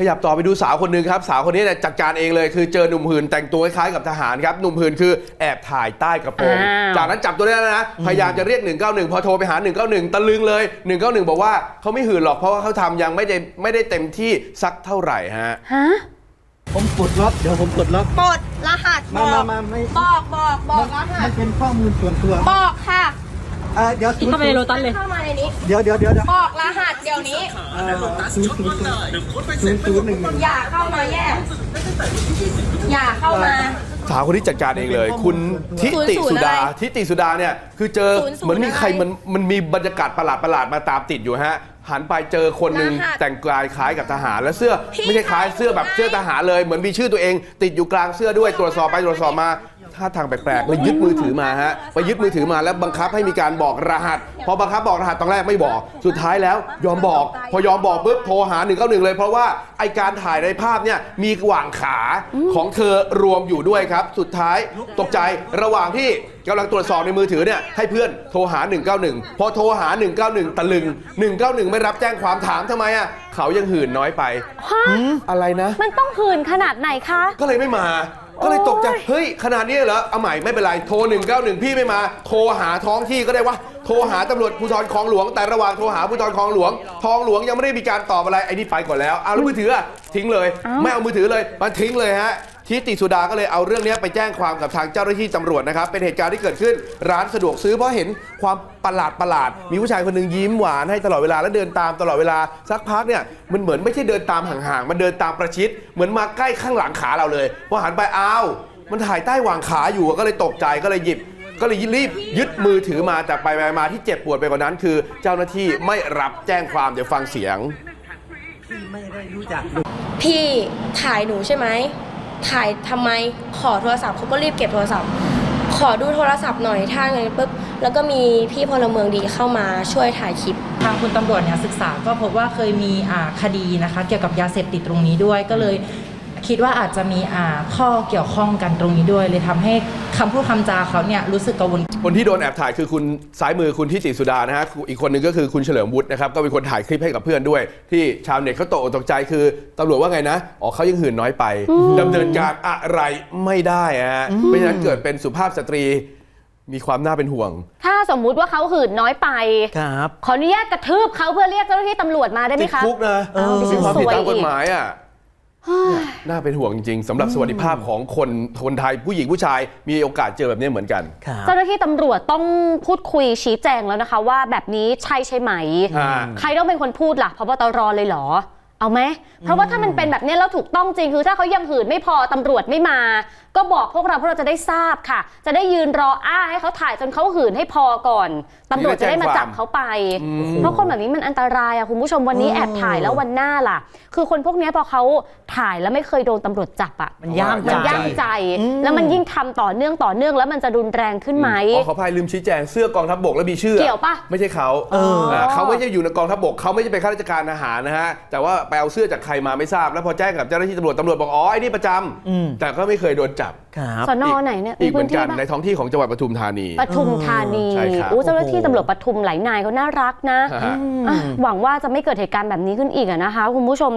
ขยับต่อไปดูสาวคนหนึ่งครับ สาวคนนี้เนี่ยจัดการเองเลยคือเจอหนุ่มหื่นแต่งตัวคล้ายๆกับทหารครับหนุ่มหื่นคือแอบถ่ายใต้กระโปรงอ้าวจากนั้นจับตัวได้แล้วนะพยายามจะเรียก 191 พอโทรไปหา 191 ตะลึงเลย 191 บอกว่าเขาไม่หื่นหรอกเพราะว่าเขาทำยังไม่ได้ไม่ได้เต็มที่สักเท่าไหร่ฮะ ฮะผมกดล็อกเดี๋ยวผมกดล็อกกดรหัสบมาอมากมาไม่ บอกบอกบอกรหัมัสนเป็นข้อมูลส่วนตัว บอกค่ะ อ่าเดี๋ยวเข้าไปในโรตัสเลยเข้ามาในนี้ เดี๋ยวเดี๋ยวเดี๋ยวเดี๋ยวบอกรหัสเดี๋ยวนี้อ่าศูนย์ศูนย์ศูนย์ศูนย์หนึ่งหนึ่งอย่าเข้ามาแยกอย่าเข้ามาสาวคนนี้จัดการเองเลย คุณทิติศูนย์สุดาอะไรทิติสุดาเนี่ยคือเจอศูนย์ศูนย์เหมือนมีใครอะไรมันมันมีบรรยากาศประหลาดประหลาดๆมาตามติดอยู่ฮะหันไปเจอคนหนึ่งรหัสแต่งกายคล้ายกับทหารและเสื้อพี่ไม่ใช่คล้ายเสื้อแบบถ่ายเสื้อทหารเลยเหมือนมีชื่อตัวเอง ติดอยู่กลางเสื้อด้วยตรวจสอบไปตรวจสอบมา ท่าทางแปลกๆเลยยึดมือถือมาฮะไปยึดมือถือมาแล้วบังคับให้มีการบอกรหัส พอบังคับบอกรหัสตอนแรกไม่บอก สุดท้ายแล้วยอมบอก พอยอมบอกปุ๊บโทรหา191เลย เพราะว่าไอการถ่ายในภาพเนี่ยมีหว่างขาของเธอรวมอยู่ด้วยครับ สุดท้ายตกใจระหว่างที่กำลังตรวจสอบในมือถือเนี่ยให้เพื่อนโทรหา 191 พอโทรหา 191 ตะลึง 191 ไม่รับแจ้งความถามทำไมอะเขายังหื่นน้อยไปฮะอะไรนะ มันต้องหื่นขนาดไหนคะ ก็เลยไม่มา ก็เลยตกใจ เฮ้ย ขนาดนี้เหรอ เอาใหม่ไม่เป็นไร โทร 191 พี่ไม่มา โทรหาท้องที่ก็ได้วะ โทรหาตำรวจภูธรคลองหลวง แต่ระหว่างโทรหาภูธรคลองหลวง ทองหลวงยังไม่ได้มีการตอบอะไร ไอ้นี่ไปก่อนแล้ว เอาแล้วมือถืออะทิ้งเลยเอ้าไม่เอามือถือเลย มันทิ้งเลยฮะ ทิติสุดาก็เลยเอาเรื่องนี้ไปแจ้งความกับทางเจ้าหน้าที่ตำรวจนะครับ เป็นเหตุการณ์ที่เกิดขึ้นร้านสะดวกซื้อเพราะเห็นความประหลาดประหลาด มีผู้ชายคนหนึ่งยิ้มหวานให้ตลอดเวลาแล้วเดินตามตลอดเวลาสักพักเนี่ยมันเหมือนไม่ใช่เดินตามห่างๆมันเดินตามประชิด เหมือนมาใกล้ข้างหลังขาเราเลยพอหันไปอ้าวมันถ่ายใต้หว่างขาอยู่ก็เลยตกใจก็เลยหยิบก็เลยรีบยึดมือถือมาแต่ไปมาที่เจ็บปวดไปกว่านั้น คือเจ้าหน้าที่ไม่รับแจ้งความเดี๋ยวฟังเสียงที่ไม่ได้รู้จักพี่ถ่ายหนูใช่ไหม ถ่ายทำไมขอโทรศัพท์เขาก็รีบเก็บโทรศัพท์ ขอดูโทรศัพท์หน่อยถ้าไงปุ๊บแล้วก็มีพี่พลเมืองดีเข้ามาช่วยถ่ายคลิป ทางคุณตำรวจเนี่ยศึกษาก็พบว่าเคยมีคดีนะคะ เกี่ยวกับยาเสพติดตรงนี้ด้วยก็เลย คิดว่าอาจจะมีอ่าข้อเกี่ยวข้องกันตรงนี้ด้วย เลยทำให้คำพูดคำจาเขาเนี่ยรู้สึกกังวล คนที่โดนแอบถ่ายคือคุณซ้ายมือคุณทิติสุดานะฮะอีกคนหนึ่งก็คือคุณเฉลิมวุฒินะครับก็เป็นคนถ่ายคลิปให้กับเพื่อนด้วย ที่ชาวเน็ตเขาตกอกตกใจคือตำรวจว่าไงนะอ๋อเขายังหื่นน้อยไปดำเนินการอะไรไม่ได้ฮะเพราะฉะนั้นเกิดเป็นสุภาพสตรีมีความน่าเป็นห่วง ถ้าสมมุติว่าเขาหื่นน้อยไป ครับขออนุญาตกระทืบเขาเพื่อเรียกเจ้าหน้าที่ตำรวจมาได้ไหมติดคะ คุกนะเออดิฉัมีนความผิดตามสวยอีกกฎหมายอะเนี่ยน่าเป็นห่วงจริงๆสำหรับสวัสดิภาพของคนคนไทยผู้หญิงผู้ชาย มีโอกาสเจอแบบนี้เหมือนกันครับเจ้าหน้าที่ตำรวจต้องพูดคุยชี้แจงแล้วนะคะ ว่าแบบนี้ใช่ใช่ไหม อ่า ใครต้องเป็นคนพูดล่ะพบตรเลยเหรอ เอาไหม เพราะว่าถ้ามันเป็นแบบนี้แล้วถูกต้องจริงคือถ้าเขายังหื่นไม่พอตำรวจไม่มาก็บอกพวกเราพวกเราจะได้ทราบค่ะ จะได้ยืนรออ้าให้เขาถ่ายจนเขาหื่นให้พอก่อนตำรวจจะได้มาจับเขาไป เพราะคนแบบนี้มันอันตรายอะคุณผู้ชมวันนี้แอบถ่ายแล้ววันหน้าล่ะ คือคนพวกนี้พอเขาถ่ายแล้วไม่เคยโดนตำรวจจับอะมันย่ามมันใจย่ามใจ แล้วมันยิ่งทำต่อเนื่องต่อเนื่องแล้วมันจะรุนแรงขึ้นไหมอ๋อเขาพายลืมชี้แจงเสื้อกองทัพบกแล้วมีชื่อเกี่ยวปะไม่ใช่เขาเออาเขาไม่ใช่อยู่ในกองทัพบกเขาไม่ใช่เป็นข้าราชการทหารนะฮะแต่ว่าไปเอาเสื้อจากใครมาไม่ทราบ แล้วพอแจ้งกับเจ้าหน้าที่ตำรวจตำรวจบอกอ๋อไอ้นี่ประจำอืมแต่ก็ไม่เคยโดนจับครับสนไหนเนี่ยอีกเหมือนกันปะในท้องที่ของจังหวัดปทุมธานีปทุมธานีใช่ครับอู้เจ้าหน้าที่ตำรวจปทุมหลายนายเขาน่ารักนะฮะอะหวังว่าจะไม่เกิดเหตุการณ์แบบนี้ขึ้นอีกอะนะคะคุณผู้ชม